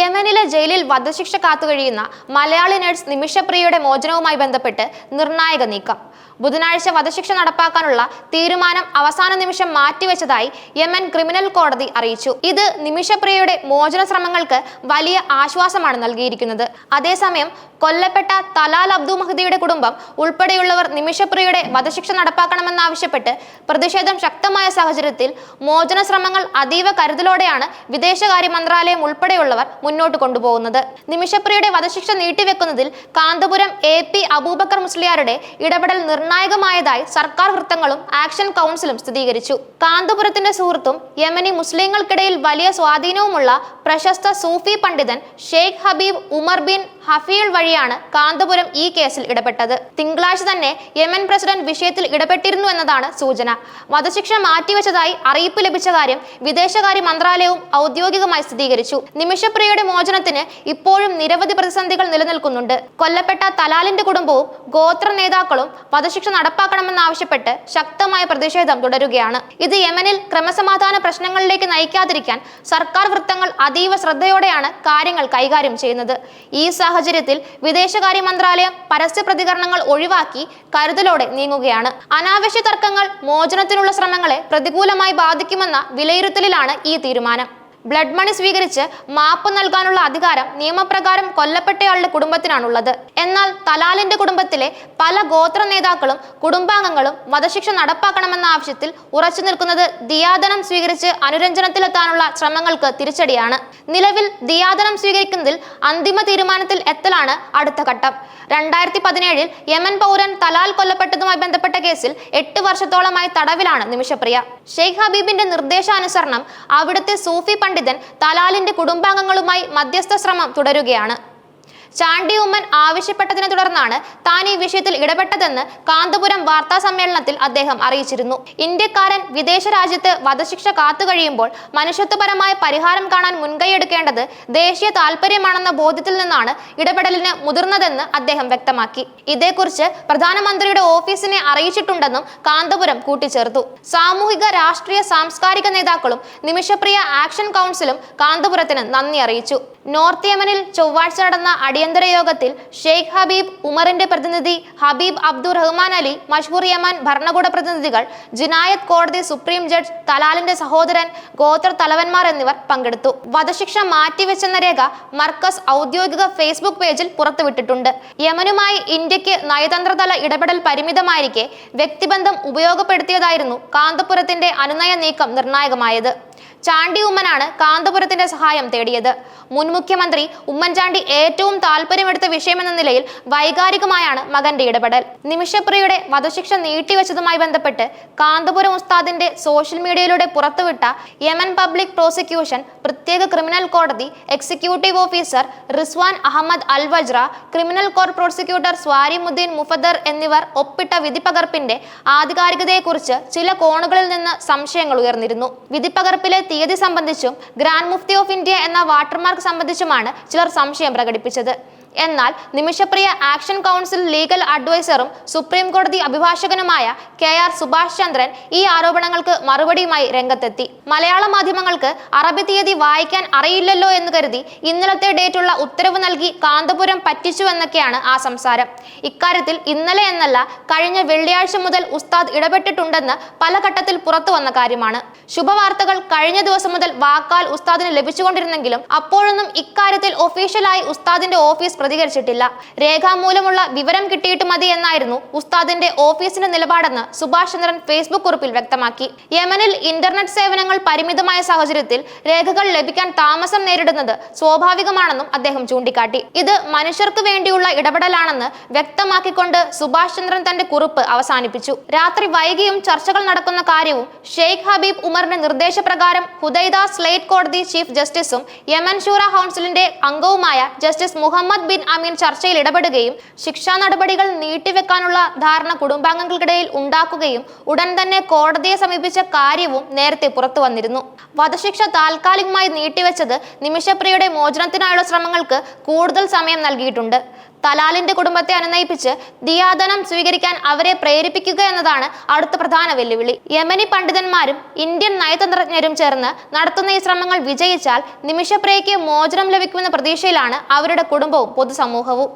യമനിലെ ജയിലിൽ വധശിക്ഷ കാത്തുകഴിയുന്ന മലയാളി നഴ്സ് നിമിഷപ്രിയയുടെ മോചനവുമായി ബന്ധപ്പെട്ട് നിർണായക നീക്കം. ബുധനാഴ്ച വധശിക്ഷ നടപ്പാക്കാനുള്ള തീരുമാനം അവസാന നിമിഷം മാറ്റിവെച്ചതായി യമൻ ക്രിമിനൽ കോടതി അറിയിച്ചു. ഇത് നിമിഷപ്രിയയുടെ മോചന ശ്രമങ്ങൾക്ക് വലിയ ആശ്വാസമാണ് നൽകിയിരിക്കുന്നത്. അതേസമയം കൊല്ലപ്പെട്ട തലാൽ അബ്ദു മഹദിയുടെ കുടുംബം ഉൾപ്പെടെയുള്ളവർ നിമിഷപ്രിയയുടെ വധശിക്ഷ നടപ്പാക്കണമെന്നാവശ്യപ്പെട്ട് പ്രതിഷേധം ശക്തമായ സാഹചര്യത്തിൽ മോചന ശ്രമങ്ങൾ അതീവ കരുതലോടെയാണ് വിദേശകാര്യ മന്ത്രാലയം ഉൾപ്പെടെയുള്ളവർ മുന്നോട്ട് കൊണ്ടുപോകുന്നത്. നിമിഷപ്രിയയുടെ വധശിക്ഷ നീട്ടിവെക്കുന്നതിൽ കാന്തപുരം എ പി അബൂബക്കർ മുസ്ലിയാരുടെ ഇടപെടൽ നിർണായകമായതായി സർക്കാർ വൃത്തങ്ങളും ആക്ഷൻ കൗൺസിലും സ്ഥിരീകരിച്ചു. കാന്തപുരത്തിന്റെ സുഹൃത്തും യമനി മുസ്ലിങ്ങൾക്കിടയിൽ വലിയ സ്വാധീനവുമുള്ള പ്രശസ്ത സൂഫി പണ്ഡിതൻ Sheikh Habib Umar bin Hafeel വഴിയാണ് കാന്തപുരം ഈ കേസിൽ ഇടപെട്ടത്. തിങ്കളാഴ്ച തന്നെ യമൻ പ്രസിഡന്റ് വിഷയത്തിൽ ഇടപെട്ടിരുന്നു എന്നതാണ് സൂചന. വധശിക്ഷ മാറ്റിവെച്ചതായി അറിയിപ്പ് ലഭിച്ച കാര്യം വിദേശകാര്യ മന്ത്രാലയവും ഔദ്യോഗികമായി സ്ഥിരീകരിച്ചു. നിമിഷപ്രിയയുടെ മോചനത്തിന് ഇപ്പോഴും നിരവധി പ്രതിസന്ധികൾ നിലനിൽക്കുന്നുണ്ട്. കൊല്ലപ്പെട്ട തലാലിന്റെ കുടുംബവും ഗോത്ര നേതാക്കളും വധശിക്ഷ നടപ്പാക്കണമെന്നാവശ്യപ്പെട്ട് ശക്തമായ പ്രതിഷേധം തുടരുകയാണ്. ഇത് യമനിൽ ക്രമസമാധാന പ്രശ്നങ്ങളിലേക്ക് നയിക്കാതിരിക്കാൻ സർക്കാർ വൃത്തങ്ങൾ അതീവ ശ്രദ്ധയോടെയാണ് കാര്യങ്ങൾ കൈകാര്യം ചെയ്യുന്നത്. ഈ സാഹചര്യത്തിൽ വിദേശകാര്യ മന്ത്രാലയം പരസ്യ പ്രതികരണങ്ങൾ ഒഴിവാക്കി കരുതലോടെ നീങ്ങുകയാണ്. അനാവശ്യ തർക്കങ്ങൾ മോചനത്തിനുള്ള ശ്രമങ്ങളെ പ്രതികൂലമായി ബാധിക്കുമെന്ന വിലയിരുത്തലിലാണ് ഈ തീരുമാനം. ബ്ലഡ് മണി സ്വീകരിച്ച് മാപ്പ് നൽകാനുള്ള അധികാരം നിയമപ്രകാരം കൊല്ലപ്പെട്ടയാളുടെ കുടുംബത്തിനാണുള്ളത്. എന്നാൽ തലാലിന്റെ കുടുംബത്തിലെ പല ഗോത്ര നേതാക്കളും കുടുംബാംഗങ്ങളും വധശിക്ഷ നടപ്പാക്കണമെന്ന ആവശ്യത്തിൽ ഉറച്ചു നിൽക്കുന്നത് ദിയാദനം സ്വീകരിച്ച് അനുരഞ്ജനത്തിലെത്താനുള്ള ശ്രമങ്ങൾക്ക് തിരിച്ചടിയാണ്. നിലവിൽ ദിയാദനം സ്വീകരിക്കുന്നതിൽ അന്തിമ തീരുമാനത്തിൽ എത്തലാണ് അടുത്ത ഘട്ടം. രണ്ടായിരത്തി പതിനേഴിൽ യമൻ പൗരൻ തലാൽ കൊല്ലപ്പെട്ടതുമായി ബന്ധപ്പെട്ട കേസിൽ എട്ട് വർഷത്തോളമായി തടവിലാണ് നിമിഷപ്രിയ. ഷെയ്ഖ് ഹബീബിന്റെ നിർദ്ദേശാനുസരണം അവിടുത്തെ സൂഫി പണ്ഡിതൻ തലാലിന്റെ കുടുംബാംഗങ്ങളുമായി മധ്യസ്ഥ ശ്രമം തുടരുകയാണ്. ചാണ്ടി ഉമ്മൻ ആവശ്യപ്പെട്ടതിനെ തുടർന്നാണ് താൻ ഈ വിഷയത്തിൽ ഇടപെട്ടതെന്ന് കാന്തപുരം വാർത്താ സമ്മേളനത്തിൽ അദ്ദേഹം അറിയിച്ചിരുന്നു. ഇന്ത്യക്കാരൻ വിദേശ രാജ്യത്ത് വധശിക്ഷ കാത്തു കഴിയുമ്പോൾ മനുഷ്യത്വപരമായ പരിഹാരം കാണാൻ മുൻകൈയെടുക്കേണ്ടത് ദേശീയ താൽപര്യമാണെന്ന ബോധ്യത്തിൽ നിന്നാണ് ഇടപെടലിന് മുതിർന്നതെന്ന് അദ്ദേഹം വ്യക്തമാക്കി. ഇതേക്കുറിച്ച് പ്രധാനമന്ത്രിയുടെ ഓഫീസിനെ അറിയിച്ചിട്ടുണ്ടെന്നും കാന്തപുരം കൂട്ടിച്ചേർത്തു. സാമൂഹിക രാഷ്ട്രീയ സാംസ്കാരിക നേതാക്കളും നിമിഷപ്രിയ ആക്ഷൻ കൗൺസിലും കാന്തപുരത്തിന് നന്ദി അറിയിച്ചു. നോർത്ത് യമനിൽ ചൊവ്വാഴ്ച നടന്ന അടിയന്തര യോഗത്തിൽ ഷെയ്ഖ് ഹബീബ് ഉമറിന്റെ പ്രതിനിധി Habib Abdul Rahman Ali Mashhoor Yemen ഭരണകൂട പ്രതിനിധികൾ ജിനായത്ത് കോടതി സുപ്രീം ജഡ്ജ് തലാലിന്റെ സഹോദരൻ ഗോത്ര തലവന്മാർ എന്നിവർ പങ്കെടുത്തു. വധശിക്ഷ മാറ്റിവെച്ചെന്ന രേഖ മർക്കസ് ഔദ്യോഗിക ഫേസ്ബുക്ക് പേജിൽ പുറത്തുവിട്ടിട്ടുണ്ട്. യമനുമായി ഇന്ത്യയ്ക്ക് നയതന്ത്രതല ഇടപെടൽ പരിമിതമായിരിക്കെ വ്യക്തിബന്ധം ഉപയോഗപ്പെടുത്തിയതായിരുന്നു കാന്തപുരത്തിന്റെ അനുനയ നീക്കം നിർണായകമായത്. ചാണ്ടി ഉമ്മനാണ് കാന്തപുരത്തിന്റെ സഹായം തേടിയത്. മുൻ മുഖ്യമന്ത്രി ഉമ്മൻചാണ്ടി ഏറ്റവും താല്പര്യമെടുത്ത വിഷയമെന്ന നിലയിൽ വൈകാരികമായാണ് മകന്റെ ഇടപെടൽ. നിമിഷപ്രിയയുടെ വധശിക്ഷ നീട്ടിവെച്ചതുമായി ബന്ധപ്പെട്ട് കാന്തപുരം ഉസ്താദിന്റെ സോഷ്യൽ മീഡിയയിലൂടെ പുറത്തുവിട്ട യമൻ പബ്ലിക് പ്രോസിക്യൂഷൻ പ്രത്യേക ക്രിമിനൽ കോടതി executive officer Rizwan Ahmed Al Wajra criminal court prosecutor Swarimuddin Mufadar എന്നിവർ ഒപ്പിട്ട വിധിപ്പകർപ്പിന്റെ ആധികാരികതയെക്കുറിച്ച് ചില കോണുകളിൽ നിന്ന് സംശയങ്ങൾ ഉയർന്നിരുന്നു. വിധിപ്പകർപ്പിലെ തീയതി സംബന്ധിച്ചും ഗ്രാൻഡ് മുഫ്തി ഓഫ് ഇന്ത്യ എന്ന വാട്ടർമാർക്ക് സംബന്ധിച്ചുമാണ് ചിലർ സംശയം പ്രകടിപ്പിച്ചത്. എന്നാൽ നിമിഷപ്രിയ ആക്ഷൻ കൗൺസിൽ ലീഗൽ അഡ്വൈസറും സുപ്രീം കോടതി അഭിഭാഷകനുമായ കെ ആർ സുഭാഷ് ചന്ദ്രൻ ഈ ആരോപണങ്ങൾക്ക് മറുപടിയുമായി രംഗത്തെത്തി. മലയാള മാധ്യമങ്ങൾക്ക് അറബി തീയതി വായിക്കാൻ അറിയില്ലല്ലോ എന്ന് കരുതി ഇന്നലത്തെ ഡേറ്റുള്ള ഉത്തരവ് നൽകി കാന്തപുരം പറ്റിച്ചു എന്നൊക്കെയാണ് ആ സംസാരം. ഇക്കാര്യത്തിൽ ഇന്നലെ എന്നല്ല കഴിഞ്ഞ വെള്ളിയാഴ്ച മുതൽ ഉസ്താദ് ഇടപെട്ടിട്ടുണ്ടെന്ന് പല ഘട്ടത്തിൽ പുറത്തു വന്ന കാര്യമാണ്. ശുഭവാർത്തകൾ കഴിഞ്ഞ ദിവസം മുതൽ വാക്കാൽ ഉസ്താദിന് ലഭിച്ചുകൊണ്ടിരുന്നെങ്കിലും അപ്പോഴൊന്നും ഇക്കാര്യത്തിൽ ഒഫീഷ്യലായി ഉസ്താദിന്റെ ഓഫീസ് പ്രതികരിച്ചിട്ടില്ല. രേഖാമൂലമുള്ള വിവരം കിട്ടിയിട്ട് മതി എന്നായിരുന്നു ഉസ്താദിന്റെ ഓഫീസിന്റെ നിലപാടെന്ന് സുഭാഷ് ചന്ദ്രൻ ഫേസ്ബുക്ക് കുറിപ്പിൽ വ്യക്തമാക്കി. യമനിൽ ഇന്റർനെറ്റ് സേവനങ്ങൾ പരിമിതമായ സാഹചര്യത്തിൽ രേഖകൾ ലഭിക്കാൻ താമസം നേരിടുന്നത് സ്വാഭാവികമാണെന്നും അദ്ദേഹം ചൂണ്ടിക്കാട്ടി. ഇത് മനുഷ്യർക്ക് വേണ്ടിയുള്ള ഇടപെടലാണെന്ന് വ്യക്തമാക്കിക്കൊണ്ട് സുഭാഷ് ചന്ദ്രൻ തന്റെ കുറിപ്പ് അവസാനിപ്പിച്ചു. രാത്രി വൈകിയും ചർച്ചകൾ നടക്കുന്ന കാര്യവും ഷെയ്ഖ് ഹബീബ് ഉമറിന്റെ നിർദ്ദേശപ്രകാരം ഹുദൈദ സ്ലേറ്റ് കോടതി ചീഫ് ജസ്റ്റിസും യമൻ ഷൂറ കൗൺസിലിന്റെ അംഗവുമായ ജസ്റ്റിസ് മുഹമ്മദ് ബിൻ അമീൻ ചർച്ചയിൽ ഇടപെടുകയും ശിക്ഷാ നടപടികൾ നീട്ടിവെക്കാനുള്ള ധാരണ കുടുംബാംഗങ്ങൾക്കിടയിൽ ഉണ്ടാക്കുകയും ഉടൻ തന്നെ കോടതിയെ സമീപിച്ച കാര്യവും നേരത്തെ പുറത്തു വന്നിരുന്നു. വധശിക്ഷ താൽക്കാലികമായി നീട്ടിവെച്ചത് നിമിഷപ്രിയയുടെ മോചനത്തിനായുള്ള ശ്രമങ്ങൾക്ക് കൂടുതൽ സമയം നൽകിയിട്ടുണ്ട്. തലാലിന്റെ കുടുംബത്തെ അനുനയിപ്പിച്ച് ദിയാദനം സ്വീകരിക്കാൻ അവരെ പ്രേരിപ്പിക്കുക എന്നതാണ് അടുത്ത പ്രധാന വെല്ലുവിളി. യമനി പണ്ഡിതന്മാരും ഇന്ത്യൻ നയതന്ത്രജ്ഞരും ചേർന്ന് നടത്തുന്ന ഈ ശ്രമങ്ങൾ വിജയിച്ചാൽ നിമിഷപ്രിയയ്ക്ക് മോചനം ലഭിക്കുമെന്ന പ്രതീക്ഷയിലാണ് അവരുടെ കുടുംബവും പൊതുസമൂഹവും